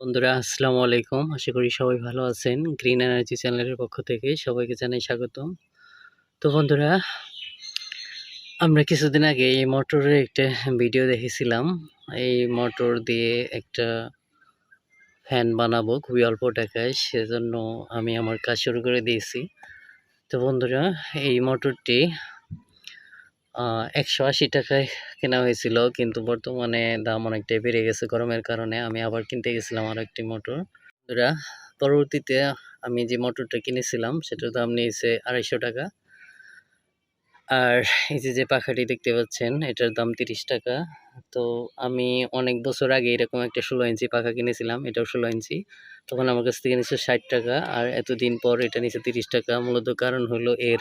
বন্ধুরা, আসসালামু আলাইকুম। আশা করি সবাই ভালো আছেন। গ্রিন এনার্জি চ্যানেলের পক্ষ থেকে সবাইকে জানাই স্বাগতম। তো বন্ধুরা, আমরা কিছুদিন আগে এই মোটরের একটা ভিডিও দেখেছিলাম। এই মোটর দিয়ে একটা ফ্যান বানাবো খুবই অল্প টাকায়, সেজন্য আমি আমার কাজ শুরু করে দিয়েছি। তো বন্ধুরা, এই মোটরটি একশো আশি টাকায় কেনা হয়েছিল, কিন্তু বর্তমানে দাম অনেকটাই বেড়ে গেছে গরমের কারণে। আমি আবার কিনতে গেছিলাম আরও একটি মোটর। পরবর্তীতে আমি যে মোটরটা কিনেছিলাম, সেটার দাম নিয়েছে আড়াইশো টাকা। আর এই যে যে পাখাটি দেখতে পাচ্ছেন, এটার দাম তিরিশ টাকা। তো আমি অনেক বছর আগে এরকম একটা ষোলো ইঞ্চি পাখা কিনেছিলাম, এটাও ষোলো ইঞ্চি। তখন আমার কাছ থেকে নিচ্ছে ষাট টাকা আর এতদিন পর এটা নিচ্ছে তিরিশ টাকা। মূলত কারণ হলো এর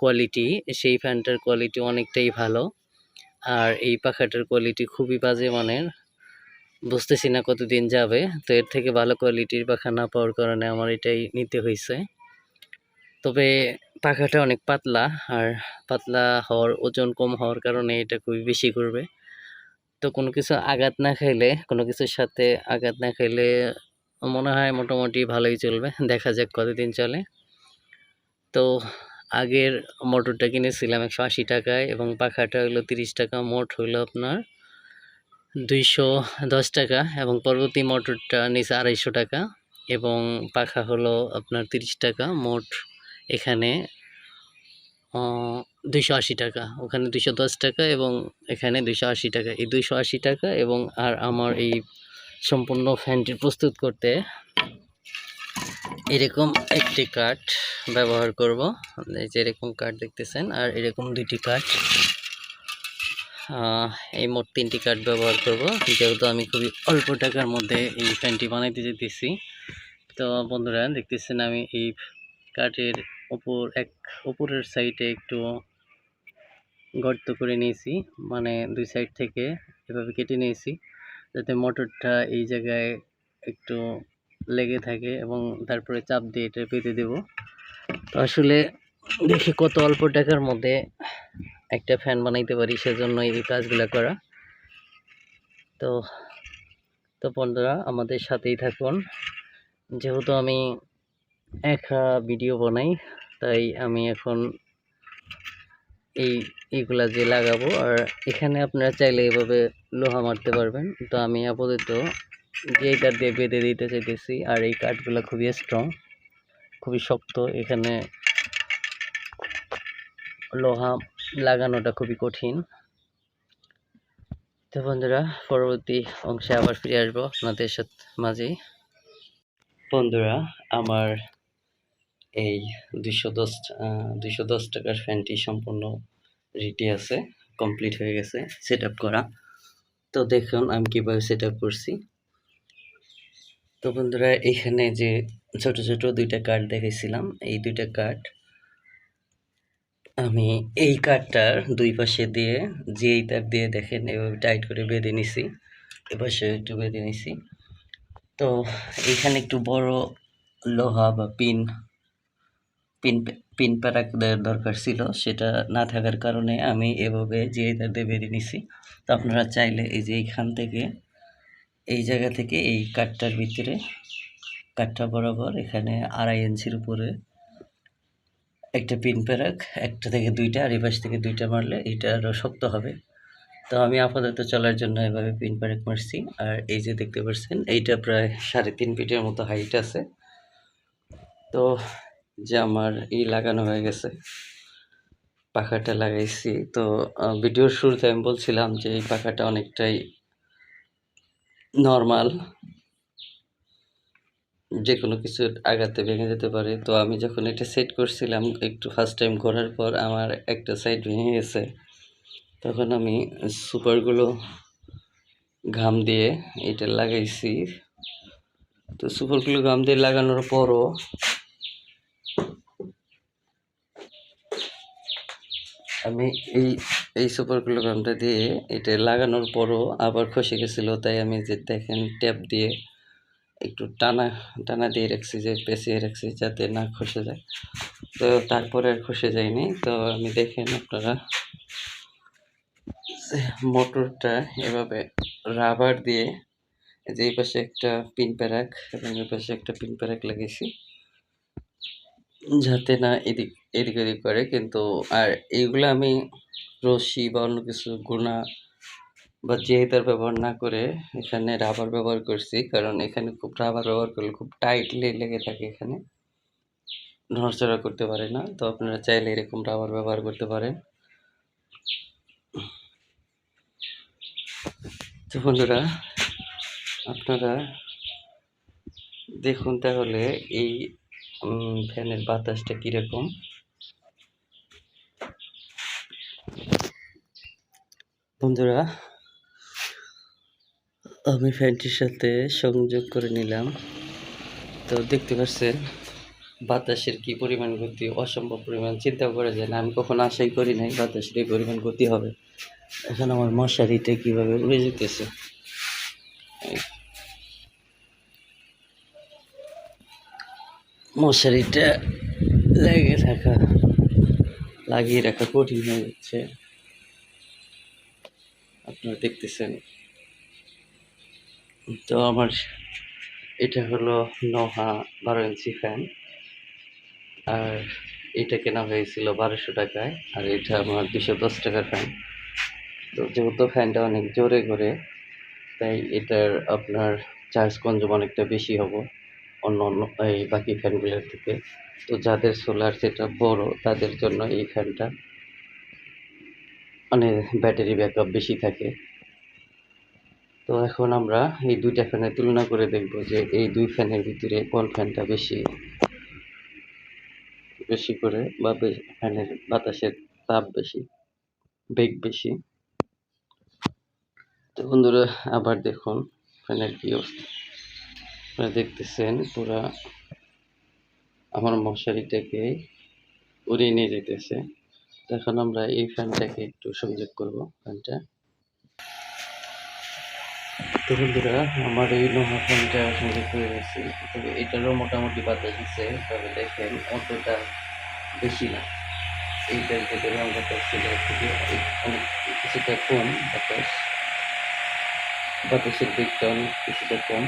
কোয়ালিটি সেই ফ্যানটার কোয়ালিটি অনেকটাই ভালো। আর এই পাখাটার কোয়ালিটি খুবই বাজে মানের। বুঝতেছি না কতদিন যাবে, তো এর থেকে ভালো কোয়ালিটির পাখা না পাওয়ার কারণে আমার এটাই নিতে হয়েছে তবে পাখাটা অনেক পাতলা আর পাতলা হওয়ার ওজন কম হওয়ার কারণে এটা খুবই বেশি করবে। তো কোনো কিছু আঘাত না খাইলে, কোনো কিছুর সাথে আঘাত না খাইলে মনে হয় মোটামুটি ভালোই চলবে। দেখা যাক কতদিন চলে। তো আগের মোটরটা কিনেছিলাম একশো আশি টাকায় এবং পাখাটা হলো তিরিশ টাকা, মোট হইল আপনার দুইশো দশ টাকা এবং পরবর্তী মোটরটা নিচে আড়াইশো টাকা এবং পাখা হলো আপনার তিরিশ টাকা, মোট এখানে দুইশো আশি টাকা। ওখানে দুইশো দশ টাকা এবং এখানে দুইশো আশি টাকা। এই দুইশো আশি টাকা এবং আর আমার এই সম্পূর্ণ ফ্যানটি প্রস্তুত করতে এরকম একটি কাঠ ব্যবহার করব। যে এরকম কাঠ দেখতেছেন, আর এরকম দুইটি কাঠ এই মোট তিনটি কাঠ ব্যবহার করব। যেহেতু আমি খুবই অল্প টাকার মধ্যে এই ফ্যানটি বানাইতে যেতেছি। তো বন্ধুরা, দেখতেছেন আমি এই কাঠের ওপর এক উপরের সাইডে একটু গর্ত করে নিয়েছি। মানে দুই সাইড থেকে এভাবে কেটে নিয়েছি যাতে মোটরটা এই জায়গায় একটু লেগে থাকে এবং তারপরে চাপ দিয়ে এটা পেতে দেব। তো আসলে দেখি কত অল্প টাকার মধ্যে একটা ফ্যান বানাইতে পারি সেজন্য এই কাজগুলো করা। তো তো বন্ধুরা, আমাদের সাথেই থাকুন। যেহেতু আমি একা ভিডিও বানাই তাই আমি এখন এই এইগুলা যে লাগাবো, আর এখানে আপনারা চাইলে এভাবে লোহা মারতে পারবেন। তো আমি আপাতত যে কাঠ দিয়ে বেঁধে দিতে চাইতেছি, আর এই কাঠগুলো খুবই স্ট্রং খুবই শক্ত। এখানে লোহা লাগানোটা খুবই কঠিন। তো বন্ধুরা, পরবর্তী অংশে আবার ফিরে আসব আপনাদের সাথে মাঝে বন্ধুরা, আমার এই দুইশো দশ দুইশো দশ টাকার ফ্যানটি সম্পূর্ণ রেডি আছে কমপ্লিট হয়ে গেছে সেট করা। তো দেখুন, আমি কীভাবে সেট করছি। তো বন্ধুরা, এখানে যে ছোট ছোট দুইটা কার্ড দেখেছিলাম, এই দুইটা কার্ড আমি এই কার্ডটার দুই পাশে দিয়ে যে তার দিয়ে দেখেন, এভাবে টাইট করে বেঁধে নিছি এপাশে একটু বেঁধে নিছি। তো এখানে একটু বড় লোহা বা পিন পিন পিন দেওয়ার দরকার ছিল, সেটা না থাকার কারণে আমি এভাবে যে দিয়ে বেঁধে নিছি। তো আপনারা চাইলে এই যে এইখান থেকে, এই জায়গা থেকে এই কাঠটার ভিতরে, কাঠটা বরাবর এখানে আড়াই ইঞ্চির উপরে একটা পিন প্যারাক, একটা থেকে দুইটা, আর এপাশ থেকে দুইটা মারলে এটা আরও শক্ত হবে। তো আমি আপাতত চলার জন্য এভাবে পিন প্যারাক মারছি, আর এই যে দেখতে পাচ্ছেন এইটা প্রায় সাড়ে তিন ফিটের মতো হাইট আছে। তো যে আমার এই লাগানো হয়ে গেছে। পাখাটা লাগাইছি। তো ভিডিওর শুরুতে আমি বলছিলাম যে এই পাখাটা অনেকটাই নর্মাল যে কোনো কিছু আঘাতে ভেঙে যেতে পারে। তো আমি যখন এটা সেট করছিলাম একটু ফার্স্ট টাইম ঘোরার পর আমার একটা সাইড ভেঙে গেছে। তখন আমি সুপারগুলো ঘাম দিয়ে এটা লাগাইছি। তো সুপারগুলো ঘাম দিয়ে লাগানোর পরও আমি এই এই সুপার গ্লুগামটা দিয়ে এটা লাগানোর পরও আবার খসে গেছিল, তাই আমি যে দেখেন ট্যাপ দিয়ে একটু টানা টানা দিয়ে রাখছি যে, পেঁচিয়ে রাখছি যাতে না খসে যায়। তো তারপরে আর খসে যায়নি। তো আমি দেখেন আপনারা মোটরটা এভাবে রাবার দিয়ে যে এই পাশে একটা পিন প্যারাক এবং এই পাশে একটা পিন প্যারাক লাগিয়েছি যাতে না এদিক এদিক ওদিক করে, কিন্তু আর এইগুলো আমি রশি বা অন্য কিছু গুণা বা জেহেতার ব্যবহার না করে এখানে রাবার ব্যবহার করছি, কারণ এখানে খুব রাবার ব্যবহার করলে খুব টাইটলি লেগে থাকে এখানে। নড়াচড়া করতে পারে না, তো আপনারা চাইলে এরকম রাবার ব্যবহার করতে পারেন। তো বন্ধুরা, আপনারা দেখুন তাহলে এই ফ্যানের বাতাসটা কীরকম। বন্ধুরা, আমি ফ্যানটির সাথে সংযোগ করে নিলাম। তো দেখতে পাচ্ছেন, বাতাসের কি পরিমাণ গতি, অসম্ভব পরিমাণ। চিন্তা করা যায় না, আমি কখনো আশাই করি নাই বাতাসের এই পরিমাণ গতি হবে। এখন আমার মশারিটা কীভাবে উড়ে যেতেছে? মশারিটা লেগে থাকা, লাগিয়ে রাখা কঠিন হয়ে যাচ্ছে। আপনারা দেখতেছেন। তো আমার এটা হলো নহা বারো ইঞ্চি ফ্যান আর এটা কেনা হয়েছিল বারোশো টাকায়, আর এটা আমার দুশো দশ টাকার ফ্যান তো যেহেতু ফ্যানটা অনেক জোরে করে, তাই এটার আপনার চার্জ কনজুম অনেকটা বেশি হব অন্য অন্য এই বাকি ফ্যানগুলোর থেকে। তো যাদের সোলার সেটা বড়, তাদের জন্য এই ফ্যানটা মানে ব্যাটারি ব্যাকআপ বেশি থাকে। তো এখন আমরা এই দুইটা ফ্যানের তুলনা করে দেখব যে এই দুই ফ্যানের ভিতরে কোন ফ্যানটা বেশি বেশি করে বা ফ্যানের বাতাসের তাপ বেশি, বেগ বেশি। তো বন্ধুরা, আবার দেখুন ফ্যানের কি অবস্থা। আপনারা দেখতেছেন পুরা আমার মশারিটাকে উড়িয়ে নিয়ে যেতেছে এখন আমরা এই ফ্যানটাকে একটু সংযোগ করব ফ্যানটা তো বন্ধুরা, আমার এই লোহা ফ্যানটা সংযোগ করে গেছি তবে এটারও মোটামুটি বাতাস দিচ্ছে তবে দেখেন অতটা বেশি না। এইটার ভেতরে আমরা পাচ্ছি এর থেকে অনেক কিছুটা কম বাতাস। বাতাসের দিকটা অনেক কিছুটা কম।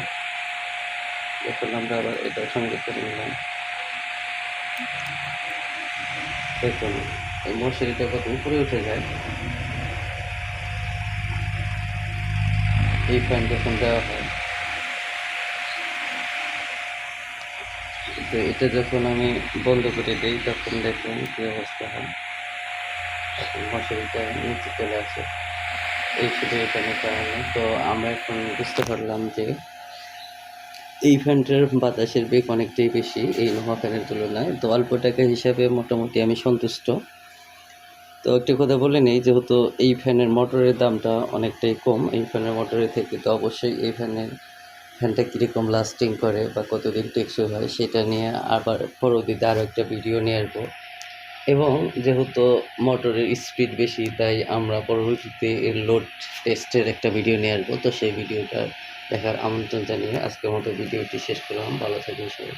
এখন আমরা আবার এটা সংযোগ করে নিলাম। দেখুন। এই মশারিটা কত উপরে উঠে যায়। এই যখন দেওয়া হয়, তো এটা যখন আমি বন্ধ করে দিই, তখন দেখুন কি অবস্থা হয়। মশারিটা নিচে চলে আসে। এই শুধু এখানে কারণে তো আমরা এখন বুঝতে পারলাম যে এই ফ্যানটার বাতাসের বেগ অনেকটাই বেশি এই লোহা ফ্যানের তুলনায়। তো অল্প টাকা হিসাবে মোটামুটি আমি সন্তুষ্ট। তো একটি কথা বলে নেই, যেহেতু এই ফ্যানের মোটরের দামটা অনেকটাই কম, এই ফ্যানের মোটরের থেকে তো অবশ্যই এই ফ্যানের ফ্যানটা কীরকম লাস্টিং করে বা কতদিন টেকসই হয় সেটা নিয়ে আবার পরবর্তীতে আরও একটা ভিডিও নিয়ে আসব। এবং যেহেতু মোটরের স্পিড বেশি, তাই আমরা পরবর্তীতে এর লোড টেস্টের একটা ভিডিও নিয়ে আসব। তো সেই ভিডিওটা দেখার আমন্ত্রণ জানিয়ে আজকের মতো ভিডিওটি শেষ করলাম। ভালো থাকবেন সবাই।